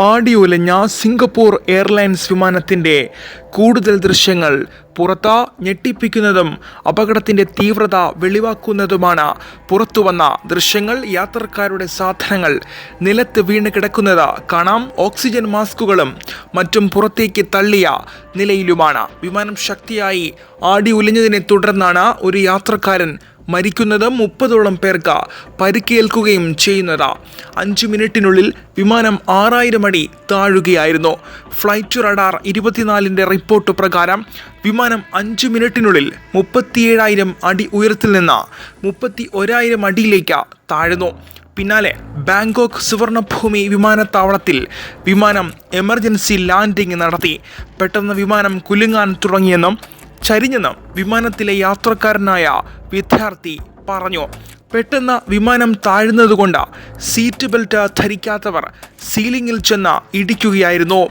ആടിയുലഞ്ഞ Singapore airlines വിമാനത്തിന്റെ കൂടുതൽ ദൃശ്യങ്ങൾ പുറത്ത് ഞെട്ടിപ്പിക്കുന്നതും അപകടത്തിന്റെ തീവ്രത വെളിവാക്കുന്നതുമാണ് പുറത്തുവന്ന ദൃശ്യങ്ങൾ. യാത്രക്കാരുടെ സാധനങ്ങൾ നിലത്ത് വീണ് കിടക്കുന്നത് കാണാം. ഓക്സിജൻ മാസ്കുകളും മറ്റും പുറത്തേക്ക് തള്ളിയ നിലയിലുമാണ്. വിമാനം ശക്തിയായി ആടി ഉലഞ്ഞതിനെ തുടർന്നാണ് ഒരു യാത്രക്കാരൻ മരിക്കുന്നത് മുപ്പതോളം പേർക്ക് പരിക്കേൽക്കുകയും ചെയ്യുന്നത്. അഞ്ച് മിനിറ്റിനുള്ളിൽ വിമാനം ആറായിരം അടി താഴുകയായിരുന്നു. ഫ്ലൈറ്റ് റഡാർ ഇരുപത്തിനാലിന്റെ റിപ്പോർട്ട് പ്രകാരം വിമാനം അഞ്ച് മിനിറ്റിനുള്ളിൽ മുപ്പത്തിയേഴായിരം അടി ഉയരത്തിൽ നിന്ന് മുപ്പത്തി ഒരായിരം അടിയിലേക്ക് താഴ്ന്നു. പിന്നാലെ ബാങ്കോക്ക് സുവർണഭൂമി വിമാനത്താവളത്തിൽ വിമാനം എമർജൻസി ലാൻഡിംഗ് നടത്തി. പെട്ടെന്ന് വിമാനം കുലുങ്ങാൻ തുടങ്ങിയെന്നും ചരിഞ്ഞെന്നും വിമാനത്തിലെ യാത്രക്കാരനായ വിദ്യാർത്ഥി പറഞ്ഞു. പെട്ടെന്ന് വിമാനം താഴ്ന്നതുകൊണ്ട് സീറ്റ് ബെൽറ്റ് ധരിക്കാത്തവർ സീലിംഗിൽ ചെന്ന് ഇടിക്കുകയായിരുന്നു.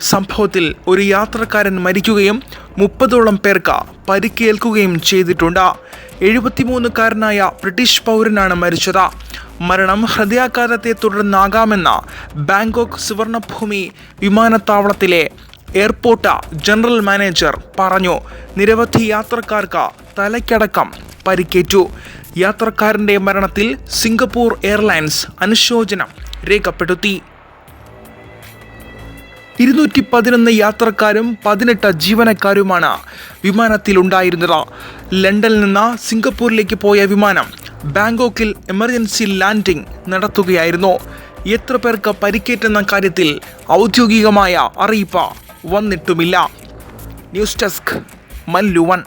സംഭവത്തിൽ ഒരു യാത്രക്കാരൻ മരിക്കുകയും മുപ്പതോളം പേർക്ക് പരിക്കേൽക്കുകയും ചെയ്തിട്ടുണ്ട്. എഴുപത്തിമൂന്നുകാരനായ ബ്രിട്ടീഷ് പൗരനാണ് മരിച്ചത്. മരണം ഹൃദയാഘാതത്തെ തുടർന്നാകാമെന്ന് ബാങ്കോക്ക് സുവർണഭൂമി വിമാനത്താവളത്തിലെ എയർപോർട്ട് ജനറൽ മാനേജർ പറഞ്ഞു. നിരവധി യാത്രക്കാർക്ക് തലയ്ക്കടക്കം പരിക്കേറ്റു. യാത്രക്കാരന്റെ മരണത്തിൽ സിംഗപ്പൂർ എയർലൈൻസ് അനുശോചനം രേഖപ്പെടുത്തി. ഇരുന്നൂറ്റി പതിനൊന്ന് യാത്രക്കാരും പതിനെട്ട് ജീവനക്കാരുമാണ് വിമാനത്തിലുണ്ടായിരുന്നത് ലണ്ടനിൽ നിന്ന് സിംഗപ്പൂരിലേക്ക് പോയ വിമാനം ബാങ്കോക്കിൽ എമർജൻസി ലാൻഡിംഗ് നടത്തുകയായിരുന്നു. എത്ര പേർക്ക് പരിക്കേറ്റെന്ന കാര്യത്തിൽ ഔദ്യോഗികമായ അറിയിപ്പ് വന്നിട്ടുമില്ല. News desk Mallu one.